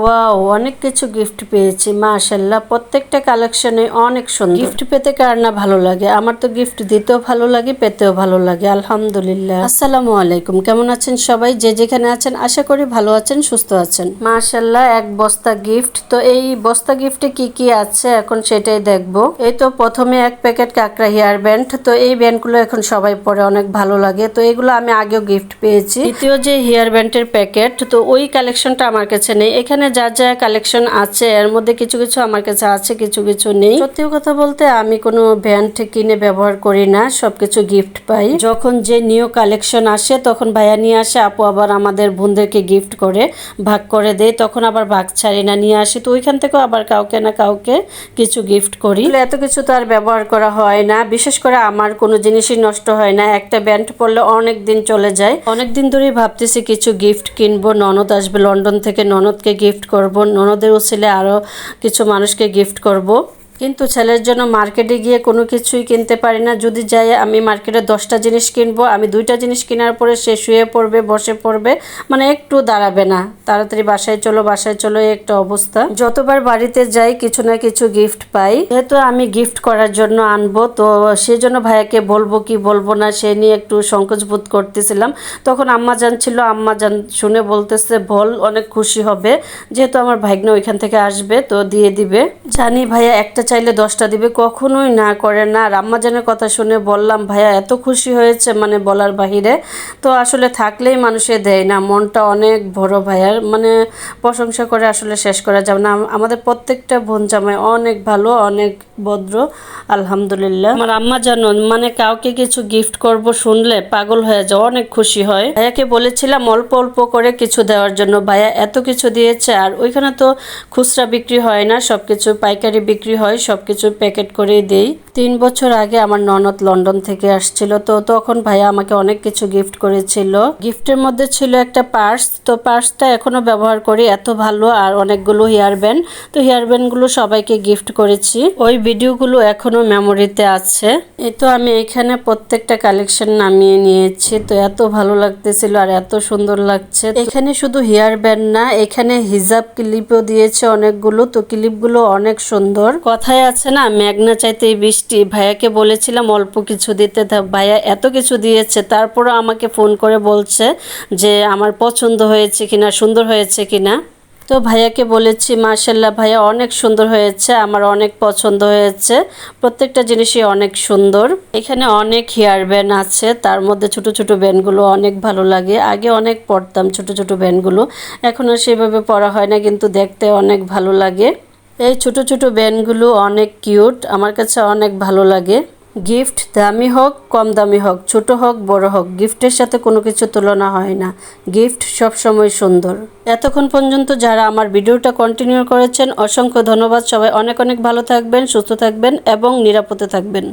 Wow অনেক কিছু gift পেয়েছি মাশাল্লাহ প্রত্যেকটা কালেকশনে অনেক সুন্দর। গিফট পেতে কার না ভালো লাগে? আমার তো গিফট দিতেও ভালো লাগে, পেতেও ভালো লাগে, আলহামদুলিল্লাহ। আসসালামু আলাইকুম, কেমন আছেন সবাই? যে যেখানে আছেন, আশা করি ভালো আছেন, সুস্থ আছেন। মাশাল্লাহ এক বস্তা গিফট তো এই বস্তা গিফটে কি কি আছে? এখন সেটাই দেখব। এই তো প্রথমে এক প্যাকেট কাকড়া হেয়ার ব্যান্ড। তো এই ব্যান্ডগুলো এখন সবাই পরে অনেক ভালো লাগে। তো এগুলো আমি আগেও গিফট পেয়েছি। দ্বিতীয় যে হেয়ার ব্যান্ডের প্যাকেট, তো ওই কালেকশনটা আমার কাছে নেই। এখানে যা যা কালেকশন আছে, এর মধ্যে কিছু কিছু আমার কাছে আছে, কিছু কিছু নেই। সত্যি কথা বলতে আমি কোনো ব্যান্ড কিনে ব্যবহার করি না, সবকিছু গিফট পাই। যখন যে নিউ কালেকশন আসে, তখন ভাইয়া নিয়ে আসে, আপু আবার আমাদের বোনদেরকে গিফট করে, ভাগ করে দেয়, তখন আবার ভাগ ছাড়ি না, নিয়ে আসি। তো ওইখান থেকেও আবার কাউকে না কাউকে কিছু গিফট করি। এত কিছু তো আর ব্যবহার করা হয় না, বিশেষ করে আমার কোনো জিনিসই নষ্ট হয় না। একটা ব্যান্ড পরলে অনেক দিন চলে যায়। অনেক দিন ধরেই ভাবতেছি কিছু গিফট কিনবো। ননদ আসবে লন্ডন থেকে, ননদকে গিফট করব। ননদের উচিলে আরও কিছু মানুষকে গিফট করব। কিন্তু ছেলের জন্য মার্কেটে গিয়ে কোনো কিছুই কিনতে পারি না। যদি যাই, আমি মার্কেটে দশটা জিনিস কিনবো, আমি দুইটা জিনিস কেনার পরে সে শুয়ে পড়বে, বসে পড়বে মানে একটু দাঁড়াবে না। তাড়াতাড়ি বাসায় চলো বাসায় চলো একটা অবস্থা। যতবার বাড়িতে যাই, কিছু না কিছু গিফট পাই। যেহেতু আমি গিফট করার জন্য আনব, তো সেই সেজন্য ভাইয়াকে বলব কি বলব না, সে নিয়ে একটু সংকোচ বোধ করতেছিলাম। তখন আম্মা জান ছিল, আম্মা জান শুনে বলতেছে, বল, অনেক খুশি হবে। যেহেতু আমার ভাগ্নে ওইখান থেকে আসবে, তো দিয়ে দিবে। জানি ভাইয়া, একটা চাইলে দশটা দিবে, কখনোই না করে না। আর আম্মা জানের কথা শুনে বললাম, ভাইয়া, এত খুশি হয়েছে মানে বলার বাহিরে। তো আসলে থাকলেই মানুষে দেয় না, মনটা অনেক বড় ভাইয়ার। মানে প্রশংসা করে আসলে শেষ করা যাবে না। আমাদের প্রত্যেকটা বোন জামাই অনেক ভালো, অনেক ভদ্র, আলহামদুলিল্লাহ। আমার আম্মা জানো মানে কাউকে কিছু গিফট করব শুনলে পাগল হয়ে যায়, অনেক খুশি হয়। ভাইয়াকে বলেছিলাম অল্প অল্প করে কিছু দেওয়ার জন্য, ভাইয়া, এত কিছু দিয়েছে। আর ওইখানে তো খুচরা বিক্রি হয় না সব কিছু পাইকারি বিক্রি হয় সবকিছু প্যাকেট করেই দেই। তিন বছর আগে আমার ননদ লন্ডন থেকে আসছিল, তো তখন ভাইয়া আমাকে অনেক কিছু গিফট করেছিল। গিফটের মধ্যে ছিল একটা পার্স, তো পার্সটা এখনও ব্যবহার করি, এত ভালো আর অনেকগুলো হেয়ার ব্যান্ড। তো হেয়ার ব্যান্ডগুলো সবাইকে গিফট করেছি। ওই ভিডিওগুলো এখনও মেমোরিতে আছে। এই তো আমি এখানে প্রত্যেকটা কালেকশন নামিয়ে নিয়েছি, তো এত ভালো লাগতেছিল আর এত সুন্দর লাগছে। এখানে শুধু হেয়ার ব্যান্ড না, এখানে হিজাব ক্লিপও দিয়েছে অনেকগুলো, তো ক্লিপগুলো অনেক সুন্দর। কথায় আছে না? মেঘনা চাইতেই বৃষ্টি। ভাইয়াকে বলেছিলাম অল্প কিছু দিতে ভাইয়া এত কিছু দিয়েছে, তারপরও আমাকে ফোন করে বলছে যে আমার পছন্দ হয়েছে কিনা, সুন্দর হয়েছে কিনা। তো ভাইয়াকে বলেছি মার্শাল্লাহ ভাইয়া অনেক সুন্দর হয়েছে, আমার অনেক পছন্দ হয়েছে, প্রত্যেকটা জিনিসই অনেক সুন্দর। এখানে অনেক হেয়ার ব্যান্ড আছে, তার মধ্যে ছোট ছোট ব্যান্ডগুলো অনেক ভালো লাগে। আগে অনেক পরতাম ছোট ছোট ব্যান্ডগুলো, এখন আর সেভাবে পরা হয় না, কিন্তু দেখতে অনেক ভালো লাগে। এই ছোট ছোট ব্যান্ডগুলো অনেক কিউট, আমার কাছে অনেক ভালো লাগে। গিফট দামি হোক, কম দামি হোক, ছোট হোক, বড় হোক, গিফটের সাথে কোনো কিছু তুলনা হয় না। গিফট সবসময় সুন্দর। এতক্ষণ পর্যন্ত যারা আমার ভিডিওটা কন্টিনিউ করেছেন, অসংখ্য ধন্যবাদ। সবাই অনেক অনেক ভালো থাকবেন, সুস্থ থাকবেন এবং নিরাপদে থাকবেন।